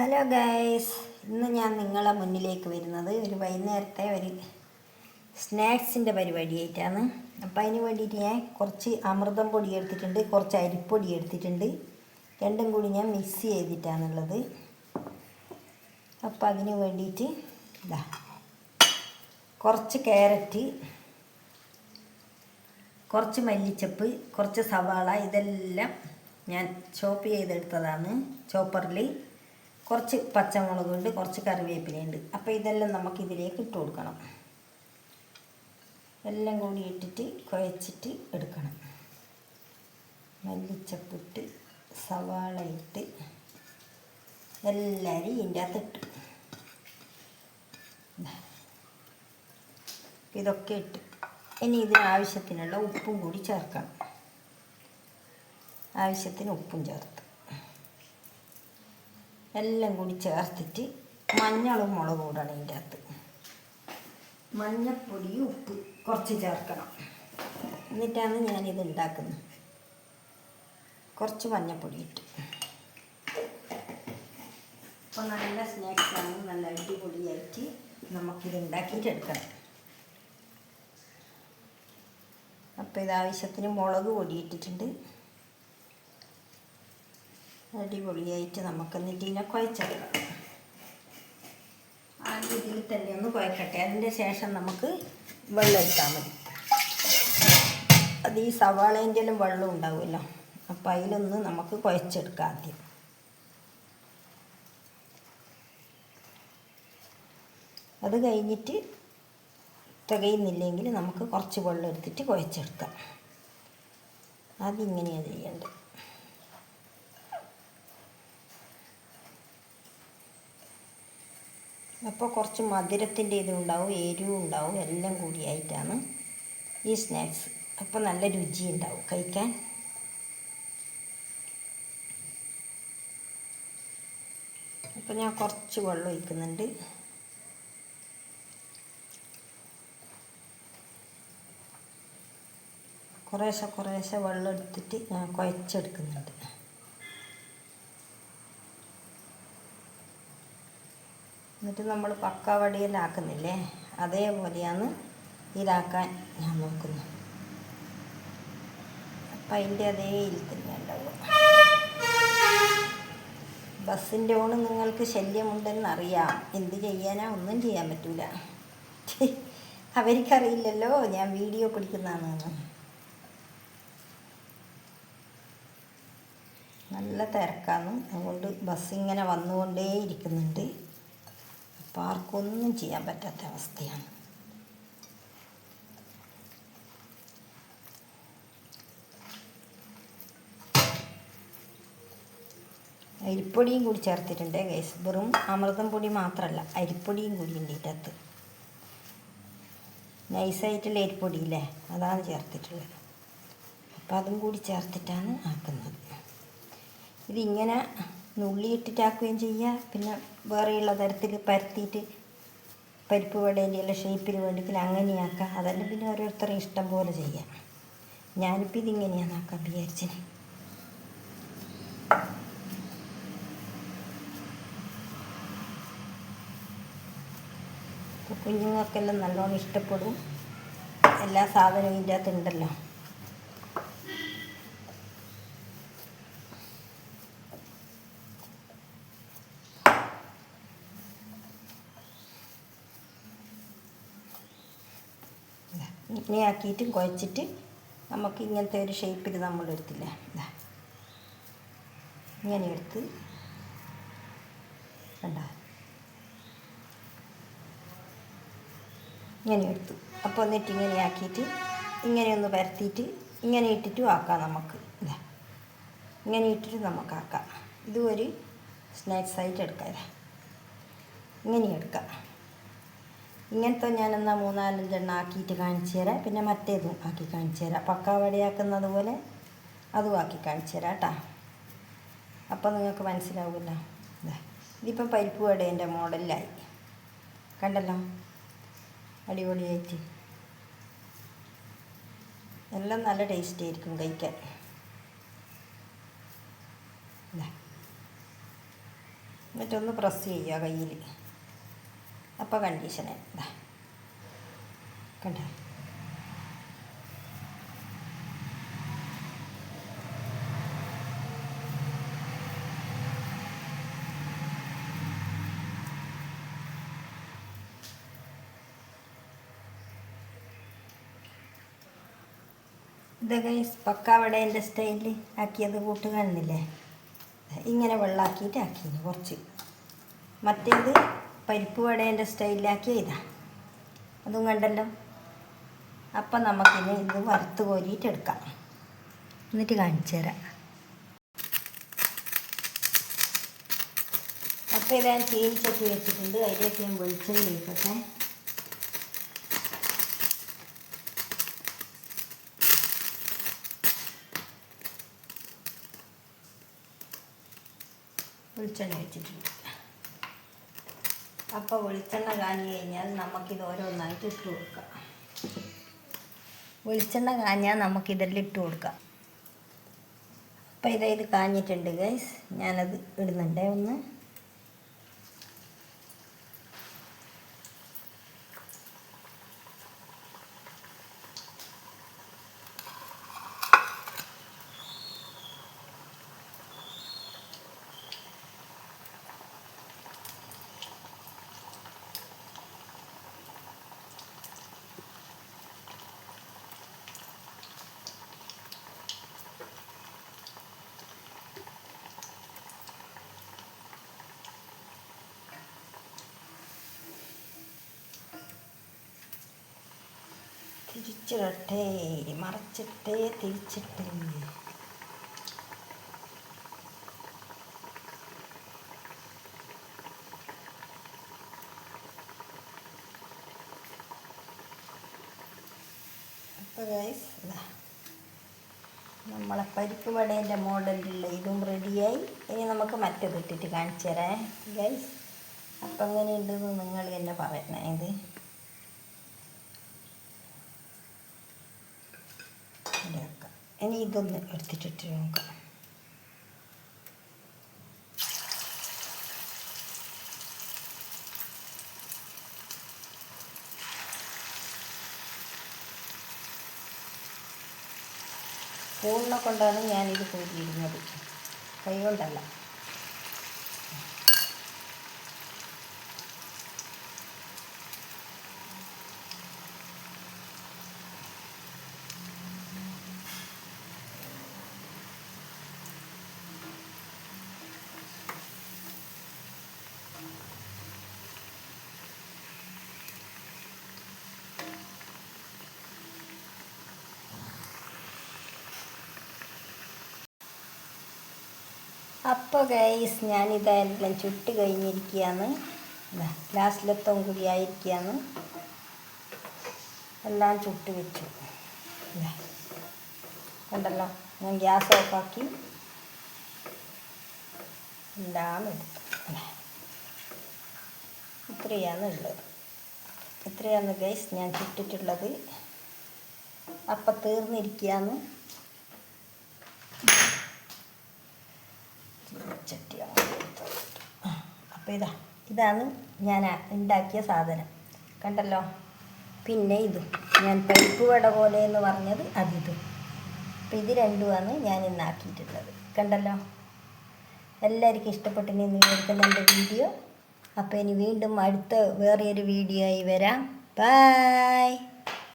Hello guys ഇന്ന് ഞാൻ നിങ്ങളെ മുന്നിലേക്ക് വരുന്നത് ഒരു വൈകുന്നേരത്തെ ഒരു സ്നാക്സിന്റെ പരിപാടിയായിട്ടാണ്. അപ്പോൾ അതിന് വേണ്ടിയിട്ട് ഞാൻ കുറച്ച് അമൃതം പൊടി എടുത്തിട്ടുണ്ട് കുറച്ച് അരിപ്പൊടി എടുത്തിട്ടുണ്ട്. രണ്ടും കൂടി ഞാൻ മിക്സ് ചെയ്തിട്ടാണുള്ളത്. അപ്പോൾ അതിന് വേണ്ടിയിട്ട് ഇതാ കുറച്ച് ക്യാരറ്റ് കുറച്ച് മല്ലിച്ചപ്പ് കുറച്ച് സവാള ഇതെല്ലാം ഞാൻ ചോപ്പ് ചെയ്തെടുത്തതാണ് ചോപ്പറിൽ. കുറച്ച് പച്ചമുളകുണ്ട് കുറച്ച് കറിവേപ്പിലയുണ്ട്. അപ്പോൾ ഇതെല്ലാം നമുക്ക് ഇതിലേക്ക് ഇട്ട് കൊടുക്കണം. എല്ലാം കൂടി ഇട്ടിട്ട് കുഴച്ചിട്ട് എടുക്കണം. മല്ലിച്ചപ്പിട്ട് സവാള ഇട്ട് എല്ലാവരും ഇതിന്റെ അകത്ത് ഇട്ടു. ഇതൊക്കെ ഇട്ട് ഇനി ഇതിന് ആവശ്യത്തിനുള്ള ഉപ്പും കൂടി ചേർക്കണം. ആവശ്യത്തിന് ഉപ്പും ചേർത്ത്. എല്ലാം കൂടി ചേർത്തിട്ട് മഞ്ഞളും മുളകും കൂടാണ് ഇതിന്റെ അകത്ത്. മഞ്ഞപ്പൊടി ഉപ്പ് കുറച്ച് ചേർക്കണം. എന്നിട്ടാണ് ഞാനിത് ഉണ്ടാക്കുന്നത്. കുറച്ച് മഞ്ഞപ്പൊടി ഇട്ട്. അപ്പോൾ നല്ല സ്നാക്സാണ് നല്ല അടിപൊളിയായിട്ട് നമുക്കിത് ഉണ്ടാക്കിയിട്ട് എടുക്കണം. അപ്പോൾ ഇത് ആവശ്യത്തിന് മുളക് പൊടി ഇട്ടിട്ടുണ്ട്. അടിപൊളിയായിട്ട് നമുക്ക് ഇതിനെ കുഴച്ചെടുക്കാം. ആദ്യം ഇതിൽ തന്നെ ഒന്ന് കുഴക്കട്ടെ. അതിന്റെ ശേഷം നമുക്ക് വെള്ളം എടുത്താൽ മതി. അത് ഈ സവാളേന്റെ എല്ലാം വെള്ളം ഉണ്ടാവുമല്ലോ. അപ്പോൾ അതിലൊന്ന് നമുക്ക് കുഴച്ചെടുക്കാം ആദ്യം. അത് കഴിഞ്ഞിട്ട് തികയുന്നില്ലെങ്കിൽ നമുക്ക് കുറച്ച് വെള്ളം എടുത്തിട്ട് കുഴച്ചെടുക്കാം. അതിങ്ങനെയാണ് ചെയ്യേണ്ടത്. അപ്പോൾ കുറച്ച് മധുരത്തിന്റെ ഇതും ഉണ്ടാവും എരിവും ഉണ്ടാവും എല്ലാം കൂടിയായിട്ടാണ് ഈ സ്നാക്സ്. അപ്പോൾ നല്ല രുചി ഉണ്ടാവും കഴിക്കാൻ. അപ്പോൾ ഞാൻ കുറച്ച് വെള്ളം ഒഴിക്കുന്നുണ്ട്. കുറേശ്ശെ കുറേശ്ശെ വെള്ളം എടുത്തിട്ട് ഞാൻ കുഴച്ചെടുക്കുന്നുണ്ട്. എന്നിട്ട് നമ്മൾ പക്കാവടിയിലാക്കുന്നില്ലേ അതേപോലെയാണ് ഇതിലാക്കാൻ ഞാൻ നോക്കുന്നത്. അപ്പം അതിന്റെ അതേ ഇതിൽ ഉണ്ടാവും ബസ്സിന്റെ ഓണ് നിങ്ങൾക്ക് ശല്യമുണ്ടെന്നറിയാം. എന്ത് ചെയ്യാനാ? ഒന്നും ചെയ്യാൻ പറ്റൂല. അവർക്കറിയില്ലല്ലോ ഞാൻ വീഡിയോ പിടിക്കുന്നതാണെന്ന്. നല്ല തിരക്കാണ്. അതുകൊണ്ട് ബസ് ഇങ്ങനെ വന്നുകൊണ്ടേ ഇരിക്കുന്നുണ്ട് അപ്പോൾ ആർക്കൊന്നും ചെയ്യാൻ പറ്റാത്ത അവസ്ഥയാണ്. അരിപ്പൊടിയും കൂടി ചേർത്തിട്ടുണ്ട്. ഗൈസ് വെറും അമൃതം പൊടി മാത്രമല്ല അരിപ്പൊടിയും കൂടി ഉണ്ട് ഇതിനകത്ത്. നൈസായിട്ടുള്ള അരിപ്പൊടിയില്ലേ അതാണ് ചേർത്തിട്ടുള്ളത്. അപ്പം അതും കൂടി ചേർത്തിട്ടാണ് ആക്കുന്നത്. ഇതിങ്ങനെ നുള്ളിയിട്ടിട്ടാക്കുകയും ചെയ്യുക. പിന്നെ വേറെയുള്ള തരത്തിൽ പരത്തിയിട്ട് പരിപ്പ് വടേന്റെ എല്ലാം ഷേപ്പിൽ വേണ്ടിയിട്ട് അങ്ങനെയാക്കുക അതെല്ലാം പിന്നെ ഓരോരുത്തരും ഇഷ്ടം പോലെ ചെയ്യാം ഞാനിപ്പോൾ ഇതിങ്ങനെയാണ് ആക്കാൻ വിചാരിച്ചത്. കുഞ്ഞുങ്ങൾക്കെല്ലാം നല്ലോണം ഇഷ്ടപ്പെടും. എല്ലാ സാധനവും ഇതിന്റെ അകത്ത് ഉണ്ടല്ലോ ഇങ്ങനെ ആക്കിയിട്ട് കുഴച്ചിട്ട് നമുക്ക് ഇങ്ങനത്തെ ഒരു ഷേപ്പിൽ നമ്മൾ എടുത്തില്ല? ഇങ്ങനെ എടുത്ത് കണ്ട? ഇങ്ങനെ എടുത്തു. അപ്പോൾ എന്നിട്ട് ഇങ്ങനെ ആക്കിയിട്ട് പരത്തിയിട്ട് ഇങ്ങനെ ഇട്ടിട്ടും ആക്കാം നമുക്ക്. ഇതാ ഇങ്ങനെ ഇട്ടിട്ട് നമുക്ക് ആക്കാം. ഇതും ഒരു സ്നാക്സ് ആയിട്ട് എടുക്കാം. ഇങ്ങനെ എടുക്കാം. ഇങ്ങനത്തെ ഞാൻ എന്നാൽ മൂന്നാലഞ്ചെണ്ണം ആക്കിയിട്ട് കാണിച്ചു തരാം. പിന്നെ മറ്റേതും ആക്കി കാണിച്ചു തരാം. പക്കാവടിയാക്കുന്നത് പോലെ അതും ആക്കി കാണിച്ചു തരാം കേട്ടോ അപ്പോൾ നിങ്ങൾക്ക് മനസ്സിലാവില്ല ഇതിപ്പം പരിപ്പ് വടേന്റെ മോഡലിലായി. കണ്ടല്ലോ? അടിപൊളിയായിട്ട്. എല്ലാം നല്ല ടേസ്റ്റ് ആയിരിക്കും കഴിക്കാൻ. എന്നിട്ടൊന്ന് പ്രസ് ചെയ്യുക കയ്യിൽ അപ്പോൾ കണ്ടീഷന് ഇതാ കണ്ട? ഇതൊക്കെ എന്റെ സ്റ്റൈലിൽ ആക്കിയത് കൂട്ട് കാണുന്നില്ലേ? ഇങ്ങനെ വെള്ളമാക്കിയിട്ട് ആക്കിയത് കുറച്ച്. മറ്റേത് പരിപ്പ് വടേന്റെ സ്റ്റൈലിലാക്കിയ ഇതാ അതും കണ്ടല്ലോ. അപ്പം നമുക്കിനി ഇത് വറുത്ത് കോരിയിട്ട് എടുക്കാം. എന്നിട്ട് കാണിച്ചു തരാം. അപ്പോൾ ഇതാ ചീനിച്ചൊക്കെ വെച്ചിട്ടുണ്ട്. അതിലേക്ക് ഞാൻ വെളിച്ചെണ്ണ ഒഴിക്കട്ടെ. വെളിച്ചെണ്ണ വെച്ചിട്ടുണ്ട് അപ്പോൾ വെളിച്ചെണ്ണ കാഞ്ഞു കഴിഞ്ഞാൽ നമുക്കിത് ഓരോന്നായിട്ട് ഇട്ട് കൊടുക്കാം. വെളിച്ചെണ്ണ കാഞ്ഞാൽ നമുക്കിതെല്ലാം ഇട്ട് കൊടുക്കാം. അപ്പോൾ ഇതായത് കാഞ്ഞിട്ടുണ്ട് ഗൈസ് ഞാനത് ഇടുന്നുണ്ടേ ഒന്ന്. തിരിച്ചിടട്ടെ മറച്ചിട്ടേ തിരിച്ചിട്ടേ അപ്പോൾ നമ്മളെ പരിപ്പ് വടേന്റെ മോഡലിലുള്ള ഇതും റെഡിയായി ഇനി നമുക്ക് മറ്റേത് ഇട്ടിട്ട് കാണിച്ചു തരാം ഗൈസ് അപ്പം എങ്ങനെയുണ്ടെന്ന് നിങ്ങൾ തന്നെ പറയണേ. ഇത് വെക്കാം ഇനി ഇതൊന്ന് എടുത്തിട്ടിട്ട് നോക്കാം. സ്പൂണിനെ കൊണ്ടാണ് ഞാനിത് കോരിയിടുന്നത് കൈ കൊണ്ടല്ല അപ്പോൾ ഗൈസ് ഞാനിതെല്ലാം ചുട്ട് കഴിഞ്ഞിരിക്കുകയാണ്. ലാസ്റ്റിലെത്തോം കൂടി ആയിരിക്കുകയാണ്. എല്ലാം ചുട്ട് വെച്ചു. കണ്ടല്ലോ ഞാൻ ഗ്യാസ് ഓഫാക്കി. എല്ലാം എടുത്തു. ഇതാ. ഇത്രയാണ് ഉള്ളത്. ഇത്രയാണ് ഗൈസ് ഞാൻ ചുട്ടിട്ടുള്ളത്. അപ്പം തീർന്നിരിക്കുകയാണ്. അപ്പോൾ ഇതാ ഇതാണ് ഞാൻ ഉണ്ടാക്കിയ സാധനം. കണ്ടല്ലോ? പിന്നെ ഇതും. ഞാൻ പരിപ്പ് വട പോലെ എന്ന് പറഞ്ഞത് അതിതും അപ്പം ഇത് രണ്ടുമാണ് ഞാൻ ഇന്നാക്കിയിട്ടുള്ളത് കണ്ടല്ലോ? എല്ലാവർക്കും ഇഷ്ടപ്പെട്ടെന്ന് നിങ്ങൾക്കുന്ന എന്റെ വീഡിയോ. അപ്പോൾ ഇനി വീണ്ടും അടുത്ത വേറെയൊരു വീഡിയോ ആയി വരാം. ബായ്